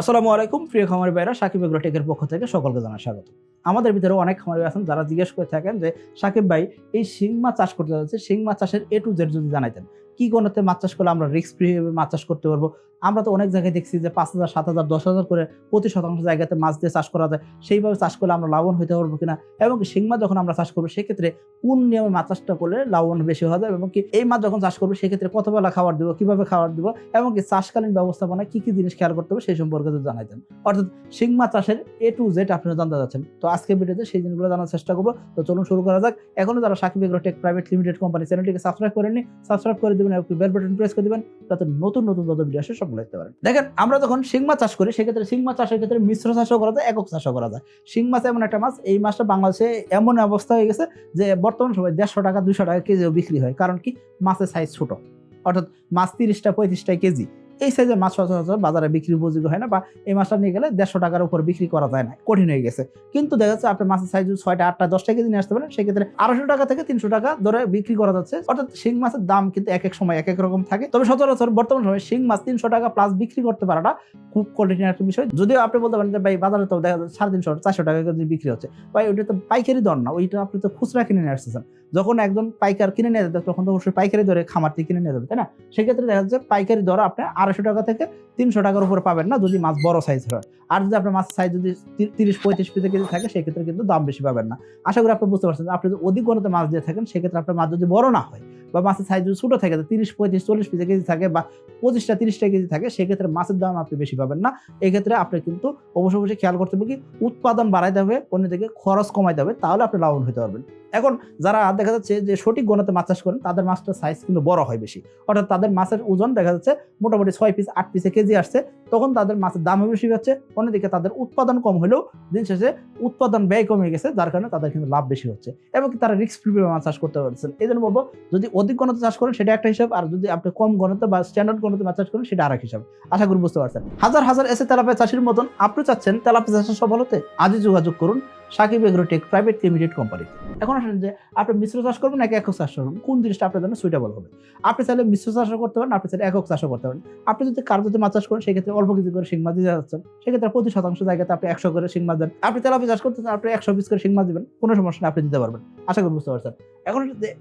আসসালামু আলাইকুম, প্রিয় খামারি ভাইরা, সাকিব এগ্রোটেকের পক্ষ থেকে সকলকে জানা স্বাগত। আমাদের ভিতরে অনেক খামারি আছেন যারা জিজ্ঞেস করে থাকেন যে, সাকিব ভাই, এই শিং মাছ চাষ করতে যাচ্ছে, শিং মাছ চাষের এ টু জেড যদি জানাইতেন কি কোনোতে মাছ চাষ করলে আমরা রিস্ক ফ্রি মাছ চাষ করতে পারব? আমরা তো অনেক জায়গায় দেখছি যে পাঁচ হাজার, সাত হাজার, দশ হাজার করে প্রতি শতাংশ জায়গাতে মাছ দিয়ে চাষ করা যায়। সেইভাবে চাষ করলে আমরা লাভবান হতে পারব কিনা? এবং শিং মাছ যখন আমরা চাষ করব, সেক্ষেত্রে কোন নিয়মে মাছ চাষটা করলে লাভবান বেশি হওয়া যায়? এবং কি এই মাছ যখন চাষ করব, সেক্ষেত্রে কত বেলা খাবার দিব, কীভাবে খাবার দিব? এবং কি চাষকালীন ব্যবস্থাপনায় কি কি জিনিস খেয়াল করতে হবে, সেই সম্পর্কে যদি জানাইতেন অর্থাৎ শিং মাছ চাষের এ টু জেড আপনারা জানতে যাচ্ছেন তো আজকে ভিডিওতে সেই জিনিসগুলো জানার চেষ্টা করব। তো চলুন শুরু করা যাক। এখনও যারা Sakib agro tech private limited company চ্যানেলটিকে সাবস্ক্রাইব করেননি সাবস্ক্রাইব করে দেবেন একটু বেল বাটন প্রেস করে দেবেন, তাতে নতুন নতুন যত ভিডিও আসে, সবগুলো দেখতে পারেন। দেখেন, আমরা যখন শিং মাছ চাষ করি, সেক্ষেত্রে শিং মাছ চাষের ক্ষেত্রে মিশ্র চাষও করা যায়, একক চাষও করা যায়। শিং মাছ এমন একটা মাছ, এই মাছটা বাংলাদেশে এমন অবস্থা হয়ে গেছে যে বর্তমান সময় দেড়শো টাকা দুশো টাকা কেজিও বিক্রি হয়। কারণ কি? মাছের সাইজ ছোট। অর্থাৎ মাছ তিরিশটা, পঁয়ত্রিশটা কেজি। এই সাইজের মাছ সচরাচর বাজারে বিক্রি উপযোগী হয় না বা এই মাছটা নিয়ে গেলে দেড়শো টাকার উপর বিক্রি করা যায় না, কঠিন হয়ে গেছে। কিন্তু দেখা যাচ্ছে আপনার মাছের সাইজ ছয়টা, আটটা, দশটা কেজি নিয়ে আসতে পারেন, সেক্ষেত্রে আড়াইশো টাকা থেকে তিনশো টাকা ধরে বিক্রি করা যাচ্ছে। অর্থাৎ শিং মাছের দাম কিন্তু এক এক সময় এক এক রকম থাকে। তবে সচরাচর বর্তমান সময় শিং মাছ তিনশো টাকা প্লাস বিক্রি করতে পারাটা খুব কঠিন একটা বিষয়। যদিও আপনি বলতে পারেন যে, ভাই, বাজারে তো দেখা যাচ্ছে সাড়ে তিনশো, চারশো টাকা কেজি বিক্রি হচ্ছে। ভাই, ওইটা তো পাইকারি দর না, ওইটা আপনি তো খুচরা কিনে নিয়ে আসতেছেন। যখন একজন পাইকার কিনে নিয়ে যাবে, তখন তো অবশ্যই পাইকারি দরে খামার থেকে কিনে নিয়ে যাবে, তাই না? সেক্ষেত্রে দেখা যাচ্ছে পাইকারি দর আপনি আড়াইশো টাকা থেকে তিনশো টাকার উপরে পাবেন না যদি মাছ বড় সাইজ হয়। আর যদি আপনার মাছের সাইজ যদি তিরিশ, পঁয়ত্রিশ পিসে কেজি থাকে, সেক্ষেত্রে কিন্তু দাম বেশি পাবেন না। আশা করি আপনি বুঝতে পারছেন আপনি যদি অধিক গণতে মাছ দিয়ে থাকেন, সেক্ষেত্রে আপনার মাছ যদি বড় না হয় বা মাছের সাইজ যদি ছোটো থাকে, তিরিশ, পঁয়ত্রিশ, চল্লিশ পিসে কেজি থাকে বা পঁচিশটা, তিরিশটা কেজি থাকে, সেক্ষেত্রে মাছের দাম আপনি বেশি পাবেন না। এক্ষেত্রে আপনি কিন্তু অবশ্যই অবশ্যই খেয়াল করতে হবে কি, উৎপাদন বাড়াইতে হবে, অন্যদিকে খরচ কমাইতে হবে, তাহলে আপনি লাভবান হতে পারবেন। এখন যারা দেখা যাচ্ছে যে সঠিক গণতে মাছ চাষ করেন, তাদের মাছটার সাইজ কিন্তু বড় হয় বেশি। অর্থাৎ তাদের মাছের ওজন দেখা যাচ্ছে মোটামুটি ছয় পিস আট পিসে কেজি আসছে। তখন তাদের মাছের দামও বেশি হচ্ছে, অন্যদিকে তাদের উৎপাদন কম হলেও দিন শেষে উৎপাদন ব্যয় কমে গেছে, যার কারণে তাদের কিন্তু লাভ বেশি হচ্ছে। এবং তারা রিস্ক ফ্রি মাছ চাষ করতে পারছেন এই জন্য বলব, যদি অধিক গণতে চাষ করেন সেটা একটা হিসাব, আর যদি আপনি কম গণতে বা স্ট্যান্ডার্ড গণতে মাছ চাষ করেন সেটা আর এক হিসাব। আশা করি বুঝতে পারছেন। হাজার হাজার এসে তেলাপিয়া চাষির মতন আপনি চাচ্ছেন তেলাপিয়া চাষের সফল হতে আজই যোগাযোগ করুন Sakib agrotech private limited company এখন আসেন যে, আপনি মিশ্র চাষ করবেন নাকি একক চাষ করবেন? কোন জিনিসটা আপনার জন্য সুইটেবল হবে? আপনি চাইলে মিশ্র চাষও করতে পারেন, আপনি চাইলে একক চাষও করতে পারেন। আপনি যদি কারও যদি মাছ চাষ করেন, সেক্ষেত্রে অল্প কিছু করে শিং মাছ দিয়ে যাচ্ছেন, সেক্ষেত্রে প্রতি শতাংশ জায়গাতে আপনি একশো করে শিং মাছ দেন। আপনি তেলাপি চাষ করতেছেন, আপনি একশো পিস করে শিং মাছ দিবেন, কোনো সমস্যা আপনি দিতে পারবেন। আশা করি বুঝতে পারছেন। এখন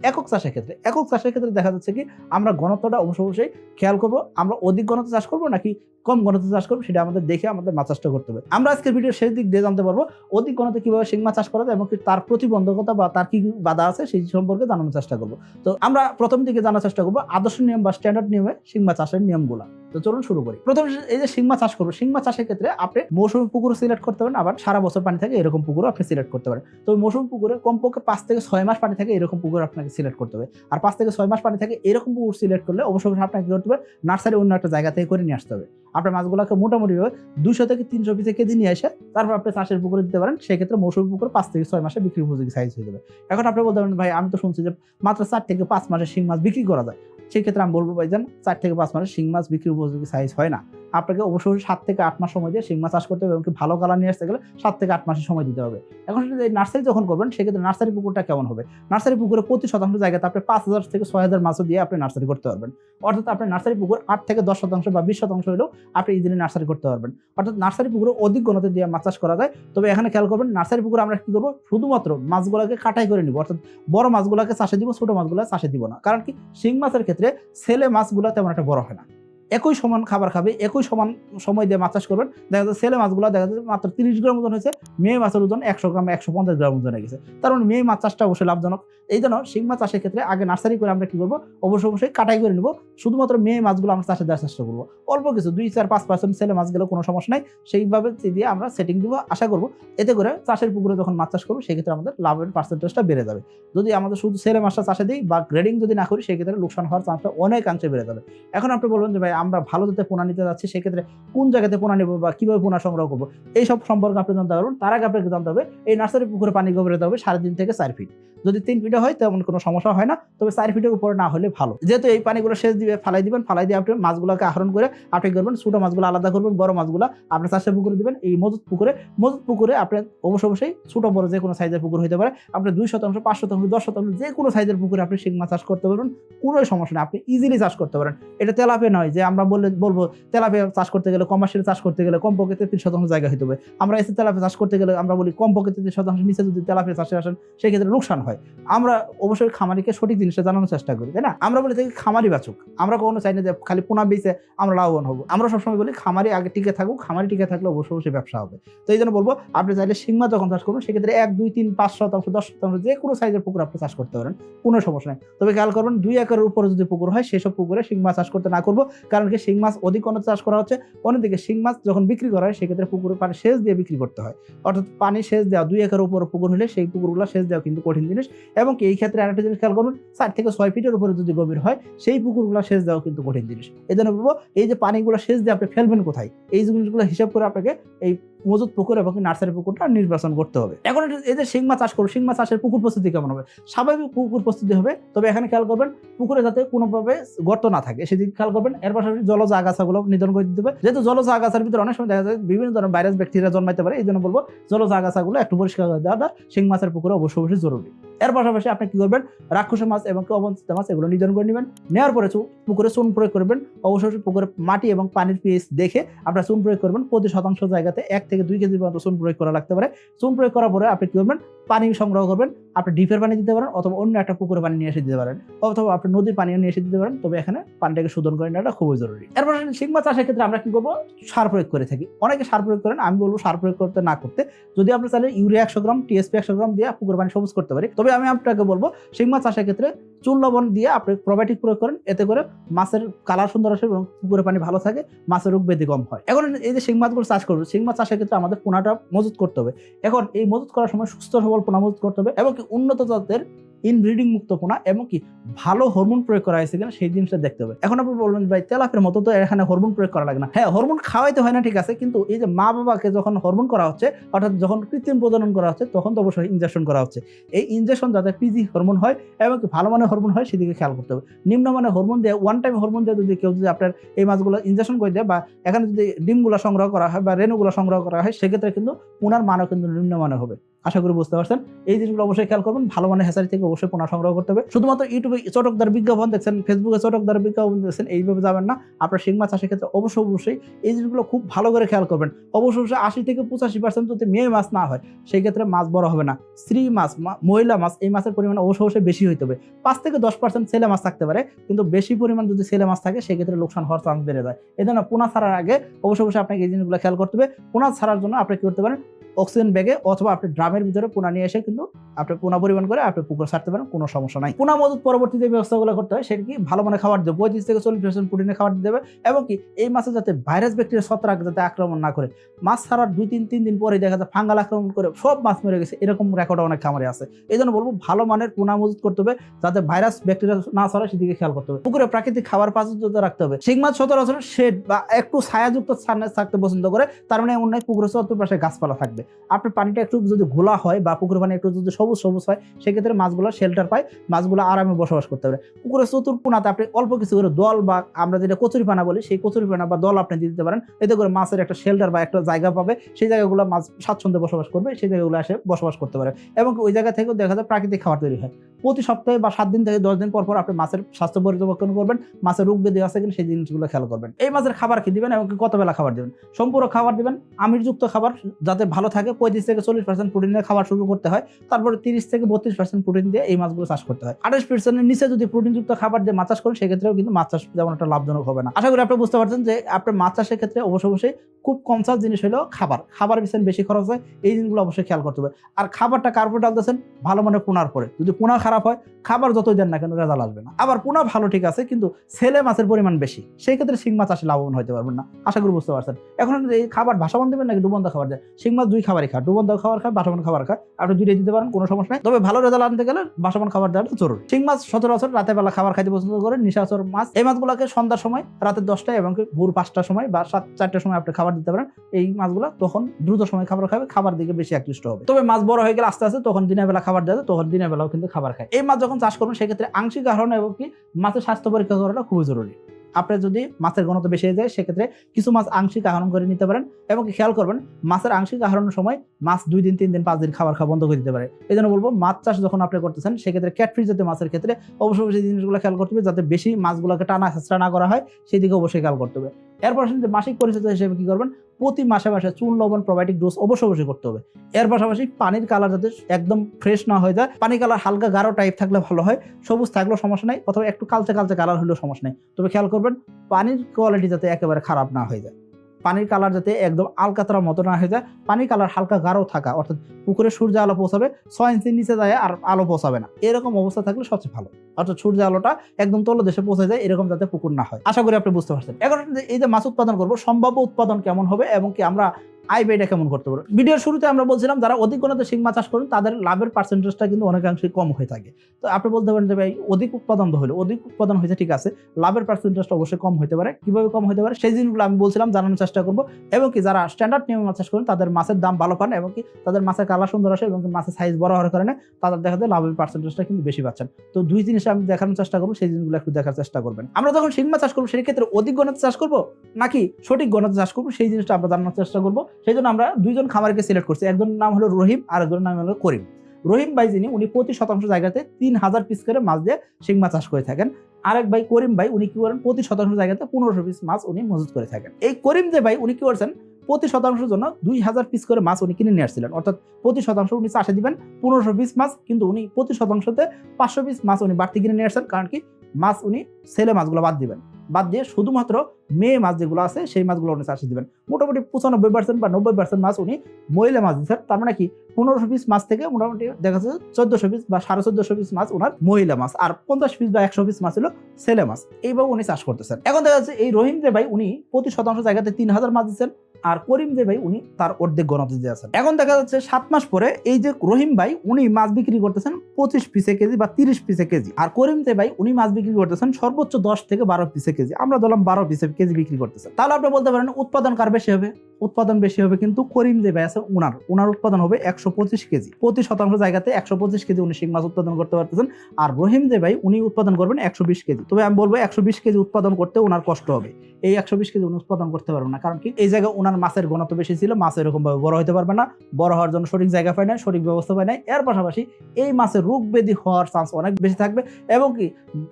একক চাষের ক্ষেত্রে, একক চাষের ক্ষেত্রে দেখা যাচ্ছে কি, আমরা ঘনত্বটা অবশ্য অবশ্যই খেয়াল করব, আমরা অধিক ঘনত্ব চাষ করব নাকি কম ঘনত্ব চাষ করব সেটা আমাদের দেখে আমাদের মাছ চাষটা করতে হবে। আমরা আজকের ভিডিও শেষ দিক দিয়ে জানতে পারব, অধিক ঘনত্বে কীভাবে শিং মাছ চাষ করা যায় এবং তার প্রতিবন্ধকতা বা তার কি বাধা আছে সেই সম্পর্কে জানানোর চেষ্টা করব। তো আমরা প্রথম দিকে জানার চেষ্টা করব আদর্শ নিয়ম বা স্ট্যান্ডার্ড নিয়মে শিং মাছ চাষের নিয়মগুলো। তো চলুন শুরু করি। প্রথমে এই যে মাছ চাষ করব, শিং মাছ চাষের ক্ষেত্রে আপনি মৌসুমী পুকুর সিলেক্ট করতে পারেন, আবার সারা বছর পানি থাকে এরকম পুকুরও আপনি সিলেক্ট করতে পারেন। তো মৌসুমী পুকুরে কমপক্ষে পাঁচ থেকে ছয় মাস পানি থাকে এরকম পুকুর আপনাকে সিলেক্ট করতে হবে। আর পাঁচ থেকে ছয় মাস পানি থাকে, এরকম পুকুর সিলেক্ট করলে অবশ্যই আপনাকে করতে হবে? নার্সারি অন্য একটা জায়গা থেকে করে নিয়ে আসতে হবে। আপনার মাছগুলোকে মোটামুটি দুশো থেকে তিনশো পিসে কেজি নিয়ে আসে তারপর আপনি চাষের পুকুরে দিতে পারেন। সেক্ষেত্রে মৌসুমি পুকুর পাঁচ থেকে ছয় মাসে বিক্রি উপযোগী সাইজ হয়ে যাবে। এখন আপনি বলতে পারেন, ভাই, আমি তো শুনছি যে মাত্র চার থেকে পাঁচ মাসে শিং মাছ বিক্রি করা যায়। সেক্ষেত্রে আমি বলব ভাইজান, চার থেকে পাঁচ মাসে শিং মাছ বিক্রি উপযোগী সাইজ হয় না। আপনাকে অবশ্যই সাত থেকে আট মাস সময় দিয়ে শিং মাছ চাষ করতে হবে এবং ভালো কালার নিয়ে আসতে গেলে সাত থেকে আট মাসের সময় দিতে হবে। এখন নার্সারি যখন করবেন, সেক্ষেত্রে নার্সারি পুকুরটা কেমন হবে? নার্সারি পুকুরে প্রতি শতাংশ জায়গাতে আপনি পাঁচ হাজার থেকে ছয় হাজার মাছও দিয়ে আপনি নার্সারি করতে পারবেন। অর্থাৎ আপনি নার্সারি পুকুর আট থেকে দশ শতাংশ বা বিশ শতাংশ হলেও আপনি ইজিলি নার্সারি করতে পারবেন। অর্থাৎ নার্সারি পুকুরে অধিক গণতে দিয়ে মাছ চাষ করা যায়। তবে এখানে খেয়াল করবেন নার্সারি পুকুরে আমরা কি করব? শুধুমাত্র মাছগুলোকে কাটাই করে নিব। অর্থাৎ বড় মাছগুলোকে চাষে দিব, ছোট মাছগুলো চাষে দিব না। কারণ কি, শিং মাছের ক্ষেত্রে ছেলে মাছগুলো তেমন একটা বড় হয় না। একই সমান খাবার খাবে, একই সমান সময় দিয়ে মাছ চাষ করবেন। দেখা যাচ্ছে ছেলে মাছগুলো দেখা যাচ্ছে মাত্র তিরিশ গ্রাম ওজন হয়েছে, মেয়ে মাছের ওজন একশো গ্রাম, একশো পঞ্চাশ গ্রাম ওজন হয়ে গেছে। তার মানে মেয়ে মাছ চাষটা অবশ্যই লাভজনক। এই জন্য শিং মাছ চাষের ক্ষেত্রে আগে নার্সারি করে আমরা কি করব? অবশ্যই অবশ্যই কাটাই করে নেব। শুধুমাত্র মেয়ে মাছগুলো আমরা চাষে দেওয়ার চেষ্টা করব। অল্প কিছু, দুই, চার, পাঁচ পার্সেন্ট ছেলে মাছ গেলেও কোনো সমস্যা নাই। সেইভাবে দিয়ে আমরা সেটিং দিব, আশা করব। এতে করে চাষের পুকুরে যখন মাছ চাষ করব, সেক্ষেত্রে আমাদের লাভের পার্সেন্টেজটা বেড়ে যাবে। যদি আমাদের শুধু ছেলে মাছটা চাষে দিই বা গ্রেডিং যদি না করি, সেক্ষেত্রে লোকসান হওয়ার চান্সটা অনেকাংশে বেড়ে যাবে। এখন আপনি বলবেন যে, ভাই আমরা ভালো যাতে পোনা নিতে যাচ্ছি, সেক্ষেত্রে কোন জায়গাতে পোনা নেব বা কীভাবে পোনা সংগ্রহ করব? এইসব সম্পর্কে আপনি জানতে পারবেন। তার আগে আপনাকে জানতে হবে, এই নার্সারি পুকুরে পানি গভীরতা হবে সাড়ে তিন থেকে চার ফিট যদি তিন ফিটে হয়, তেমন কোনো সমস্যা হয় না। তবে চার ফিটের উপরে না হলে ভালো। যেহেতু এই পানিগুলো সেচ দিবে, ফালাই দিবেন, ফালাই দিয়ে আপনি মাছগুলোকে আহরণ করে আপনি করবেন, ছোটো মাছগুলো আলাদা করবেন, বড় মাছগুলো আপনার চাষের পুকুরে দিবেন। এই মজুত পুকুরে মজুত পুকুরে আপনার অবশ্য অবশ্যই ছোটো, বড় যে কোনো সাইজের পুকুর হতে পারে। আপনি দুই শতাংশ, পাঁচ শতাংশ, দশ শতাংশ যে কোনো সাইজের পুকুরে আপনি শিং মাছ চাষ করতে পারবেন। কোনো সমস্যা নেই, আপনি ইজিলি চাষ করতে পারেন। এটা তেলাপে নয় যে আমরা বললে বলব তেলাপে চাষ করতে গেলে কমার্শিয়াল চাষ করতে গেলে কমপক্ষে তেত্রিশ শতাংশ জায়গা হতে হবে। আমরা এসে তেলাপে চাষ করতে গেলে আমরা বলি কমপক্ষে তেত্রিশ শতাংশ নিচে যদি তেলাপে চাষে আসেন, সেক্ষেত্রে লোকসান হয়। আমরা অবশ্যই খামারিকে সঠিক জিনিসটা জানানোর চেষ্টা করি, তাই না? আমরা বলি থেকে খামারি বাঁচুক। আমরা কখনো চাই না যে খালি পোনা বেচে আমরা লাভবান হব। আমরা সবসময় বলি খামারি আগে টিকে থাকুক, খামারি টিকে থাকলে অবশ্যই অবশ্যই ব্যবসা হবে। তো এই জন্য বলব, আপনি চাইলে সিংমা যখন চাষ করবেন, সেক্ষেত্রে এক, দুই, তিন, পাঁচ শতাংশ দশ শতাংশ যে কোনো সাইজের পুকুর আপনি চাষ করতে পারেন। কোনো সমস্যা নেই। তবে খেয়াল করবেন, দুই একরের উপরে যদি পুকুর হয়, সেসব পুকুরে শিং মাছ চাষ করতে না করব। কারণ কি শিং মাছ অধিক অন্য চাষ করা হচ্ছে। অন্যদিকে শিং মাছ যখন বিক্রি করা হয়, সেক্ষেত্রে পুকুরে পানি সেচ দিয়ে বিক্রি করতে হয়। অর্থাৎ পানি সেচ দেওয়া, দুই একরের উপর পুকুর হলে সেই পুকুরগুলো সেচ দেওয়া কিন্তু কঠিন জিনিস। এবং এই ক্ষেত্রে আরেকটা জিনিস খেয়াল করুন, চার থেকে ছয় ফিটের উপরে যদি গভীর হয়, সেই পুকুরগুলো সেচ দেওয়া কিন্তু কঠিন জিনিস। এই জন্য বলব, এই যে পানিগুলো সেচ দিয়ে আপনি ফেলবেন কোথায়, এই জিনিসগুলো হিসাব করে আপনাকে এই মজুদ পুকুর এবং নার্সারি পুকুরটা নির্বাচন করতে হবে। এখন এই যে শিং মাছ চাষ করব শিং মাছ চাষের পুকুর প্রস্তুতি কেমন হবে? স্বাভাবিক পুকুর প্রস্তুতি হবে, তবে এখানে খেয়াল করবেন, পুকুরে যাতে কোনোভাবে গর্ত না থাকে, সেদিকে খেয়াল করবেন, এর পাশাপাশি জলজ আগাছাগুলো নিধন করে দিতে হবে। যেহেতু জলজ আগাছার ভিতরে অনেক সময় দেখা যায় বিভিন্ন ধরনের ভাইরাস ব্যাকটেরিয়া জন্মাইতে পারে, এই জন্য বলব, জলজ আগাছাগুলো একটু পরিষ্কার করে দেওয়াটা শিং মাছের পুকুরে অবশ্যই জরুরি। এর পাশাপাশি আপনি কি করবেন? রাক্ষসী মাছ এবং কি অবস্থিত মাছ এগুলো নিধন করে নেবেন। নেওয়ার পরে পুকুরে চুন প্রয়োগ করবেন। অবশ্যই পুকুরে মাটি এবং পানির পিএইচ দেখে আপনার চুন প্রয়োগ করবেন। প্রতি শতাংশ জায়গাতে এক থেকে দুই কেজি পর্যন্ত চুন প্রয়োগ করা লাগতে পারে। চুন প্রয়োগ করার পরে আপনি কি করবেন? পানি সংগ্রহ করবেন। আপনি ডিপের পানি দিতে পারেন অথবা অন্য একটা পুকুরে পানি নিয়ে এসে দিতে পারেন। অথবা আপনি নদীর পানিও নিয়ে এসে দিতে পারেন। তবে এখানে পানিটাকে শোধন করে নেওয়াটা খুবই জরুরি। এরপর শিং মাছ চাষের ক্ষেত্রে আমরা কি করব? সার প্রয়োগ করে থাকি। অনেকে সার প্রয়োগ করেন, আমি বলব সার প্রয়োগ করতে না করতে। যদি আপনি চাইলে ইউরিয়া একশো গ্রাম, টিএসপি একশো গ্রাম দিয়ে পুকুর পানি সবুজ করতে পারি। তবে আমি আপনাকে বলব, শিং মাছ চাষের ক্ষেত্রে চুন, লবণ দিয়ে আপনি প্রোবায়োটিক প্রয়োগ করেন, এতে করে মাছের কালার সুন্দর আসে এবং পুকুরে পানি ভালো থাকে, মাছের রোগ ব্যাধি কম হয়। এখন এই যে শিং মাছগুলো চাষ করব, শিং মাছ চাষের ক্ষেত্রে আমাদের পোনাটা মজুত করতে হবে। এখন এই মজুত করার সময় সুস্থ সবল পোনা মজুত করতে হবে এবং উন্নত জাতের ইনব্রিডিং মুক্ত পোনা এবং কি ভালো হরমোন প্রয়োগ করা হয়েছে কিনা সেই জিনিসটা দেখতে হবে। এখন আপনি বলবেন, ভাই তেলাপের মতো তো এখানে হরমোন প্রয়োগ করা লাগে না। হ্যাঁ হরমোন খাওয়াইতে হয় না, ঠিক আছে, কিন্তু এই যে মা বাবাকে যখন হরমোন করা হচ্ছে, অর্থাৎ যখন কৃত্রিম প্রজনন করা হচ্ছে, তখন তো অবশ্যই ইনজেকশন করা হচ্ছে। এই ইনজেকশন যাতে পিজি হরমোন হয় এবং কি ভালো মানের হরমোন হয়, সেদিকে খেয়াল করতে হবে। নিম্ন নিম্নমানের হরমোন দিয়ে ওয়ান টাইম হরমোন দিয়ে যদি কেউ যদি আপনার এই মাছগুলো ইনজেকশন করে দেয় বা এখানে যদি ডিমগুলো সংগ্রহ করা হয় বা রেণুগুলো সংগ্রহ করা হয়, সেক্ষেত্রে কিন্তু পুনার মানও কিন্তু নিম্ন নিম্নমানের হবে। আশা করি বুঝতে পারছেন। এই জিনিসগুলো অবশ্যই খেয়াল করবেন। ভালো মানের হেসারি থেকে অবশ্যই পোনা সংগ্রহ করতে হবে। শুধুমাত্র ইউটিউবে চটকদার বিজ্ঞাপন দেখছেন, ফেসবুকে চটকদার বিজ্ঞাপন দেখছেন, এইভাবে যাবেন না। আপনার শিং মাছ চাষের ক্ষেত্রে অবশ্যই অবশ্যই এই জিনিসগুলো খুব ভালো করে খেয়াল করবেন। অবশ্যই অবশ্যই আশি থেকে পঁচাশি পার্সেন্ট যদি মেয়ে মাছ না হয়, সেই ক্ষেত্রে মাছ বড় হবে না। স্ত্রী মাছ মহিলা মাছ, এই মাছের পরিমাণ অবশ্যই অবশ্যই বেশি হইতে হবে। পাঁচ থেকে দশ পার্সেন্ট ছেলে মাছ থাকতে পারে, কিন্তু বেশি পরিমাণ যদি ছেলে মাছ থাকে সেক্ষেত্রে লোকসান হওয়ার চান্স বেড়ে যায়। এই জন্য পোনা ছাড়ার আগে অবশ্যই অবশ্যই আপনাকে এই জিনিসগুলো খেয়াল করতে হবে। পোনা ছাড়ার জন্য আপনি কি করতে পারেন অক্সিজেন ব্যাগে অথবা আপনি ড্রামের ভিতরে পোনা নিয়ে এসে কিন্তু আপনি পোনা পরিমাণ করে আপনি পুকুর ছাড়তে পারেন, কোনো সমস্যা নাই। পোনা মজুদ পরবর্তী যে ব্যবস্থাগুলো করতে হয়, সেটা কি ভালো মানে খাবার দেবে। পঁয়ত্রিশ থেকে চল্লিশ পার্সেন্ট প্রোটিনে খাবার দিতে হবে এবং কি এই মাছে যাতে ভাইরাস ব্যাকটেরিয়া ছত্রাক যাতে আক্রমণ না করে। মাছ ছাড়ার দুই তিন তিন দিন পরে দেখা যায় ফাঙ্গাল আক্রমণ করে সব মাছ মরে গেছে, এরকম রেকর্ড অনেক খামারে আছে। এই জন্য বলব ভালো মানের পোনা মজুদ করতে হবে, যাতে ভাইরাস ব্যাকটেরিয়া না ছড়ায় সেদিকে খেয়াল করতে হবে। পুকুরে প্রাকৃতিক খাবার প্রাচুর্যতা রাখতে হবে। শিং মাছ সচরাচর শেড বা একটু ছায়াযুক্ত স্থানে থাকতে পছন্দ করে, তার মানে এমন নয় পুকুরের চতুর্পাশে গাছপালা থাকবে। আপনার পানিটা একটু যদি ঘোলা হয় বা পুকুর পানি একটু যদি সবুজ সবুজ হয়, সেক্ষেত্রে মাছগুলো শেল্টার পায়, মাছগুলো আরামে বসবাস করতে পারে। পুকুরের চতুর্পোনাতে আপনি অল্প কিছু করে দল বা আমরা যেটা কচুরি পানা বলি, সেই কচুরি পানা বা দল আপনি দিতে পারেন। এতে করে মাছের একটা শেল্টার বা একটা জায়গা পাবে। সেই জায়গাগুলো মাছ স্বাচ্ছন্দ্যে বসবাস করবে, সেই জায়গাগুলো এসে বসবাস করতে পারে। এবং ওই জায়গা থেকেও দেখা যায় প্রাকৃতিক খাবার তৈরি হয়। প্রতি সপ্তাহে বা সাত দিন থেকে দশ দিন পর পর আপনি মাছের স্বাস্থ্য পর্যবেক্ষণ করবেন, মাছের রোগ ব্যাধি আছে কিনা সেই জিনিসগুলো খেয়াল করবেন। এই মাছের খাবার কি দিবেন এবং কত বেলা খাবার দিবেন? সম্পূর্ণ খাবার দিবেন আমিরযুক্ত খাবার যাতে ভালো থাকে পঁয়ত্রিশ থেকে চল্লিশ পার্সেন্ট প্রোটিনের খাবার শুরু করতে হয়। তারপরে তিরিশ থেকে বত্রিশ পার্সেন্ট প্রোটিন দিয়ে এই মাছগুলো চাষ করতে হয়। আঠাশ পার্সেন্টের নিচে যদি প্রোটিনযুক্ত খাবার দিয়ে মাছ চাষ করেন, সেক্ষেত্রেও কিন্তু মাছ চাষ যেমন একটা লাভজনক হবে না। আশা করি আপনি বুঝতে পারছেন যে আপনার মাছ চাষের ক্ষেত্রে অবশ্যই অবশ্যই খুব চাষ জিনিস হলো খাবার। খাবার পিছনে বেশি খরচ হয়, এই জিনিসগুলো অবশ্যই খেয়াল করতে হবে। আর খাবারটা কার্পো ডালতেছেন ভালো মানের পোনার পরে যদি পোনা খারাপ হয়, খাবার যতই দেন না কেন রেজাল্ট আসবে না। আবার পোনা ভালো ঠিক আছে, কিন্তু ছেলে মাছের পরিমাণ বেশি। সেই ক্ষেত্রে শিং মাছ আসলে লাভবান হতে পারবেন না। আশা করি বুঝতে পারছেন। এখন এই খাবার ভাসাবান দেবেন নাকি ডুবন্ত খাবার দেন? শিং মাছ দুই দুই খাবারই খায়। ডুবন্ত খাবার খায় বাসমান খাবার খায়। আপনি দুইটাই দিতে পারেন, কোনো সমস্যা নেই। তবে ভালো রেজাল্ট আনতে গেলে বাসমান খাবার দেওয়াটা জরুরি। শিং মাছ সচরাচর রাতের বেলা খাবার খাইতে পছন্দ করে নিশাচর মাছ। এই মাছগুলোকে সন্ধ্যার সময়, রাতের দশটায় এবং ভোর পাঁচটার সময় বা সাত, চারটার সময় আপনি খাবার দিতে পারেন। এই মাছগুলো তখন দ্রুত সময় খাবার খাবে, খাবার দিকে বেশি আকৃষ্ট হবে। তবে মাছ বড় হয়ে গেলে আস্তে আস্তে তখন দিনের বেলা খাবার দেওয়া তখন দিনের বেলাও কিন্তু খাবার খায়। এই মাছ যখন চাষ করবেন, সেক্ষেত্রে আংশিক আহরণ এবং কি মাছের স্বাস্থ্য পরীক্ষা করাটা খুবই জরুরি। আপনি যদি মাছের ঘনত্ব বেশি হয়ে যায়, সেক্ষেত্রে কিছু মাছ আংশিক আহরণ করে নিতে পারেন এবং খেয়াল করবেন, মাছের আংশিক আহরণের সময় মাছ দুই দিন, তিন দিন, পাঁচ দিন খাবার খাওয়া বন্ধ করে দিতে পারে। এই জন্য বলব, মাছ চাষ যখন আপনি করতেছেন, সেক্ষেত্রে ক্যাটফিস জাতীয় মাছের ক্ষেত্রে অবশ্যই অবশ্যই জিনিসগুলো খেয়াল করতে হবে, যাতে বেশি মাছগুলোকে টানা হেঁচড়া না করা হয় সেই দিকে অবশ্যই খেয়াল করতে হবে। এরপর আসেন যে মাসিক পরিচর্যা হিসেবে কি করবেন? প্রতি মাসে মাসে চুন, লবণ প্রোবায়োটিক ডোজ অবশ্য অবশ্যই করতে হবে। এর পাশাপাশি পানির কালার যাতে একদম ফ্রেশ না হয়ে যায়, পানি কালার হালকা গাঢ় টাইপ থাকলে ভালো হয়, সবুজ থাকলেও সমস্যা নেই, অথবা একটু কালচে কালচে কালার হলেও সমস্যা নেই। তবে খেয়াল করবেন, পানির কোয়ালিটি যাতে একেবারে খারাপ না হয়ে যায়। পানির কালার যাতে একদম আলকাতরার মতো না হয়ে যায়, পানির কালার হালকা গাঢ় থাকা, অর্থাৎ পুকুরে সূর্য আলো পৌঁছাবে, ছয় ইঞ্চির নিচে যায় আর আলো পৌঁছাবে না। এরকম অবস্থা থাকলে সবচেয়ে ভালো। অর্থাৎ সূর্য আলোটা একদম তল দেশে পৌঁছে যায়, এরকম যাতে পুকুর না হয়। আশা করি আপনি বুঝতে পারছেন। এখন এই যে মাছ উৎপাদন করব, সম্ভাব্য উৎপাদন কেমন হবে এবং কি আমরা আয় ব্যয়টা কেমন করতে পারব ভিডিওর শুরুতে আমরা বলছিলাম, যারা অধিক গণতে শিং মাছ চাষ করেন, তাদের লাভের পার্সেন্টেজটা কিন্তু অনেকাংশে কম হয়ে থাকে। তো আপনি বলতে পারেন যে, ভাই, অধিক উৎপাদন তো হলো, অধিক উৎপাদন হয়েছে, ঠিক আছে, লাভের পার্সেন্টেজটা অবশ্যই কম হতে পারে। কীভাবে কম হতে পারে? সেই জিনিসগুলো আমি বলছিলাম, জানানোর চেষ্টা করব। এবং কি যারা স্ট্যান্ডার্ড নিয়মে মাছ চাষ করেন, তাদের মাছের দাম ভালো পান এবং কি তাদের মাছের কালার সুন্দর আসে এবং মাছের সাইজ বড় হওয়ার কারণে তাদের দেখা যায় লাভের পার্সেন্টেজটা কিন্তু বেশি পাচ্ছেন। তো দুই জিনিস আমি দেখানোর চেষ্টা করব, সেই জিনিসগুলো একটু দেখার চেষ্টা করবেন। আমরা যখন শিং মাছ চাষ করব, সেই ক্ষেত্রে অধিক গণতে চাষ করব নাকি সঠিক গণতে চাষ করব? সেই জিনিসটা আমরা জানানোর চেষ্টা করব। সেই জন্য আমরা দুইজন খামারকে সিলেক্ট করছি। একজনের নাম হলো রহিম আর একজনের নাম হলো করিম। রহিম ভাই যিনি, উনি প্রতি শতাংশ জায়গাতে তিন হাজার পিস করে মাছ দিয়ে শিং মাছ চাষ করে থাকেন। আরেক ভাই করিম ভাই, উনি কি করেন প্রতি শতাংশ জায়গাতে পনেরোশো পিস মাছ উনি মজুত করে থাকেন। এই করিম যে ভাই, উনি কি করছেন প্রতি শতাংশের জন্য দুই হাজার পিস করে মাছ উনি কিনে নিয়ে আসছিলেন। অর্থাৎ প্রতি শতাংশ উনি চাষে দিবেন, পনেরোশো পিস মাছ, কিন্তু উনি প্রতি শতাংশতে পাঁচশো পিস মাছ উনি বাড়তি কিনে নিয়ে আসছেন, কারণ কি মাছ উনি ছেলে মাছগুলো বাদ দিবেন। বাদ দিয়ে শুধুমাত্র মেয়ে মাছ যেগুলো আছে, সেই মাছগুলো উনি চাষে দিবেন। মোটামুটি পঁচানব্বই পার্সেন্ট বা নব্বই পার্সেন্ট মাছ উনি মহিলা মাছ দিচ্ছেন। তার মানে কি, পনেরোশো পিস মাছ থেকে মোটামুটি দেখা যাচ্ছে চোদ্দশো পিস বা সাড়ে চোদ্দশো পিস মাছ ওনার মহিলা মাছ, আর পঞ্চাশ পিস বা একশো পিস মাছ হলো ছেলে মাছ। এইভাবে উনি চাষ করতেছেন। এখন দেখা যাচ্ছে এই রহিম ভাই, উনি প্রতি শতাংশ জায়গাতে তিন হাজার মাছ দিচ্ছেন। আর করিম যে ভাই, উনি তার অর্ধেক গণতে দিয়ে আছেন। এখন দেখা যাচ্ছে সাত মাস পরে এই যে রহিম ভাই, উনি মাছ বিক্রি করতেছেন পঁচিশ পিসে কেজি বা তিরিশ পিসে কেজি। আর করিম যে ভাই, উনি মাছ বিক্রি করতেছেন সর্বোচ্চ দশ থেকে বারো পিসে কেজি। আমরা ধরলাম বারো পিসে কেজি বিক্রি করতেছেন তাহলে আপনি বলতে পারেন, উৎপাদন কার বেশি হবে? উৎপাদন বেশি হবে কিন্তু করিম যে ভাই আছে, উনার। উনার উৎপাদন হবে একশো পঁচিশ কেজি। প্রতি শতাংশ জায়গাতে একশো পঁচিশ কেজি উনি শিং মাছ উৎপাদন করতে পারতেছেন। আর রহিম যে ভাই, উনি উৎপাদন করবেন একশো বিশ কেজি। তবে আমি বলব, একশো বিশ কেজি উৎপাদন করতে ওনার কষ্ট হবে। এই একশো বিশ কেজি উনি উৎপাদন করতে পারবেন না। কারণ কি? এই জায়গায় ওনার মাছের ঘনত্ব বেশি ছিল, মাছ এরকম ভাবে বড় হতে পারবে না, বড় হওয়ার জন্য সঠিক জায়গা পায় না সঠিক ব্যবস্থা পায় না এর পাশাপাশি এই মাছের রোগ ব্যাধি হওয়ার চান্স অনেক বেশি থাকবে এবং কি,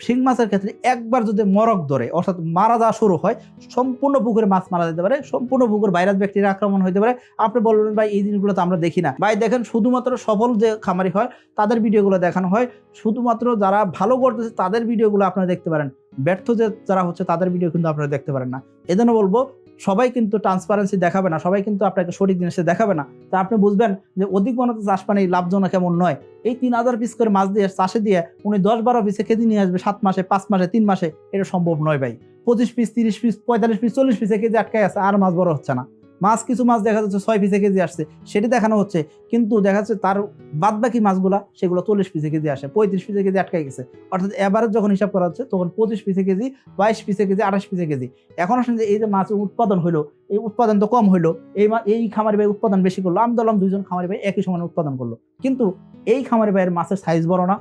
শিং মাছের ক্ষেত্রে একবার যদি মরক ধরে, অর্থাৎ মারা যাওয়া শুরু হয়, সম্পূর্ণ পুকুরে মাছ মারা যেতে পারে, সম্পূর্ণ পুকুর ভাইরাস ব্যাকটেরিয়া আক্রমণ হতে পারে। আপনি বলবেন, ভাই, এই জিনিসগুলো তো আমরা দেখি না। ভাই, দেখেন, শুধুমাত্র সফল যে খামারি হয়, তাদের ভিডিওগুলো দেখানো হয়। শুধুমাত্র যারা ভালো করতেছে, তাদের ভিডিওগুলো আপনারা দেখতে পারেন। ব্যর্থ যে যারা হচ্ছে, তাদের ভিডিও কিন্তু আপনারা দেখতে পারেন না। এজন্য বলব সবাই কিন্তু ট্রান্সপারেন্সি দেখাবে না, সবাই কিন্তু আপনাকে সঠিক জিনিসটা দেখাবে না। তা আপনি বুঝবেন যে অধিক বনতে চাষ পানি লাভজনক এমন নয়। এই তিন হাজার পিস করে মাছ দিয়ে, চাষে দিয়ে উনি দশ বারো পিসে কেজি নিয়ে আসবে, সাত মাসে, পাঁচ মাসে, তিন মাসে, এটা সম্ভব নয় ভাই। পঁচিশ পিস তিরিশ পিস পঁয়তাল্লিশ পিস চল্লিশ পিসে কেজি আটকায় আছে, আর মাছ বড় হচ্ছে না। মাছ, কিছু মাছ দেখা যাচ্ছে ছয় পিসে কেজি আসছে, সেটি দেখানো হচ্ছে। কিন্তু দেখা যাচ্ছে তার বাদ বাকি মাছগুলা, সেগুলো চল্লিশ পিসে কেজি আসে, পঁয়ত্রিশ পিসে কেজি আটকায় গেছে। অর্থাৎ এবারের যখন হিসাব করা হচ্ছে, তখন পঁচিশ পিসে কেজি, বাইশ পিসে কেজি, আঠাশ পিসে কেজি। এখন আসলে যে এই যে মাছ উৎপাদন হলো এই উৎপাদন তো কম হলো এই এই খামারি ভাই উৎপাদন বেশি করল আমি ধরলাম দুইজন খামারি ভাই একই সমান উৎপাদন করল। কিন্তু এই খামারি ভাইয়ের মাছের সাইজ বড় না,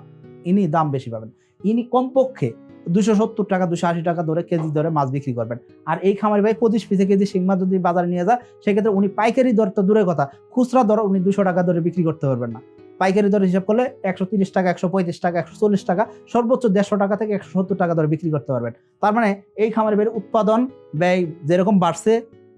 ইনি দাম বেশি পাবেন। ইনি কমপক্ষে দুশো সত্তর টাকা দুশো আশি টাকা ধরে কেজি ধরে মাছ বিক্রি করবেন। আর এই খামারি ভাই পঁচিশ পিসে কেজি শিং মাছ যদি বাজারে নিয়ে যায়, সেক্ষেত্রে উনি পাইকারি দর তো দূরের কথা, খুচরা দর উনি দুশো টাকা ধরে বিক্রি করতে পারবেন না। পাইকারি দর হিসাব করলে একশো তিরিশ টাকা, একশো পঁয়ত্রিশ টাকা, একশো চল্লিশ টাকা, সর্বোচ্চ দেড়শো টাকা থেকে একশো সত্তর টাকা ধরে বিক্রি করতে পারবেন। তার মানে এই খামারি ভাইয়ের উৎপাদন ব্যয় যেরকম বাড়ছে,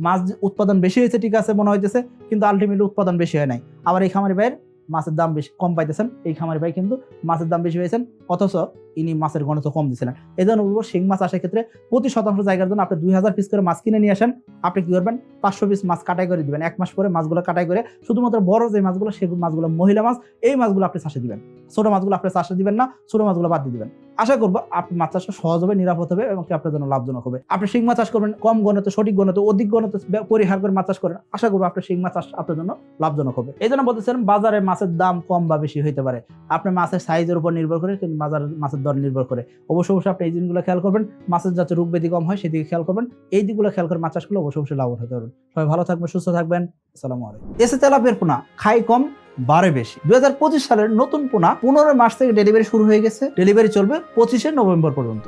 মাছ উৎপাদন বেশি হয়েছে ঠিক আছে মনে হইতেছে, কিন্তু আলটিমেটলি উৎপাদন বেশি হয় নাই। আবার এই খামারি ভাইয়ের মাছের দাম বেশি কম পাইতেছেন। এই খামারি ভাই কিন্তু মাছের দাম বেশি হয়েছেন অথচ ইনি মাছের ঘনত্ব কম দিয়েছিলেন। এই জন্য বলব, শিং মাছ আসার ক্ষেত্রে প্রতি শতাংশ জায়গার জন্য আপনি দুই হাজার পিস করে মাছ কিনে নিয়ে আসেন। আপনি কি করবেন? পাঁচশো পিস মাছ কাটাই করে দিবেন। এক মাস পরে মাছগুলো কাটাই করে শুধুমাত্র বড় যে মাছগুলো সেগুলো মাছগুলো মহিলা মাছ, এই মাছগুলো আপনি চাষে দিবেন। ছোটো মাছগুলো আপনি চাষে দিবেন না, ছোটো মাছগুলো বাদ দিয়ে দিবেন। আশা করব আপনি মাছ চাষটা সহজ হবে, নিরাপদ হবে এবং আপনার জন্য লাভজনক হবে। আপনি শিং মাছ চাষ করবেন, কম গণতে, সঠিক গণতে, অধিক গণতে পরিহার করে মাছ চাষ করেন, আশা করব আপনার শিং মাছ চাষ আপনার জন্য লাভজনক হবে। এই জন্য বলতেছিলাম বাজারে মাছের দাম কম বা বেশি হইতে পারে। আপনার মাছের সাইজের উপর নির্ভর করে কিন্তু বাজার মাছের দর নির্ভর করে। অবশ্যই অবশ্যই আপনি এই জিনিসগুলো খেয়াল করবেন, মাছের যাতে রোগ ব্যাধি কম হয় সেদিকে খেয়াল করবেন। এই দিকগুলো খেয়াল করে মাছ চাষ করলে অবশ্যই অবশ্যই লাভবান হতে পারবেন। সবাই ভালো থাকবেন, সুস্থ থাকবেন। আসসালামু আলাইকুম। এসে তেলাপের পোনা, খাই কম বারে বেশি। দুই হাজার পঁচিশ সালের নতুন পোনা পনেরো মাস থেকে ডেলিভারি শুরু হয়ে গেছে। ডেলিভারি চলবে পঁচিশে নভেম্বর পর্যন্ত।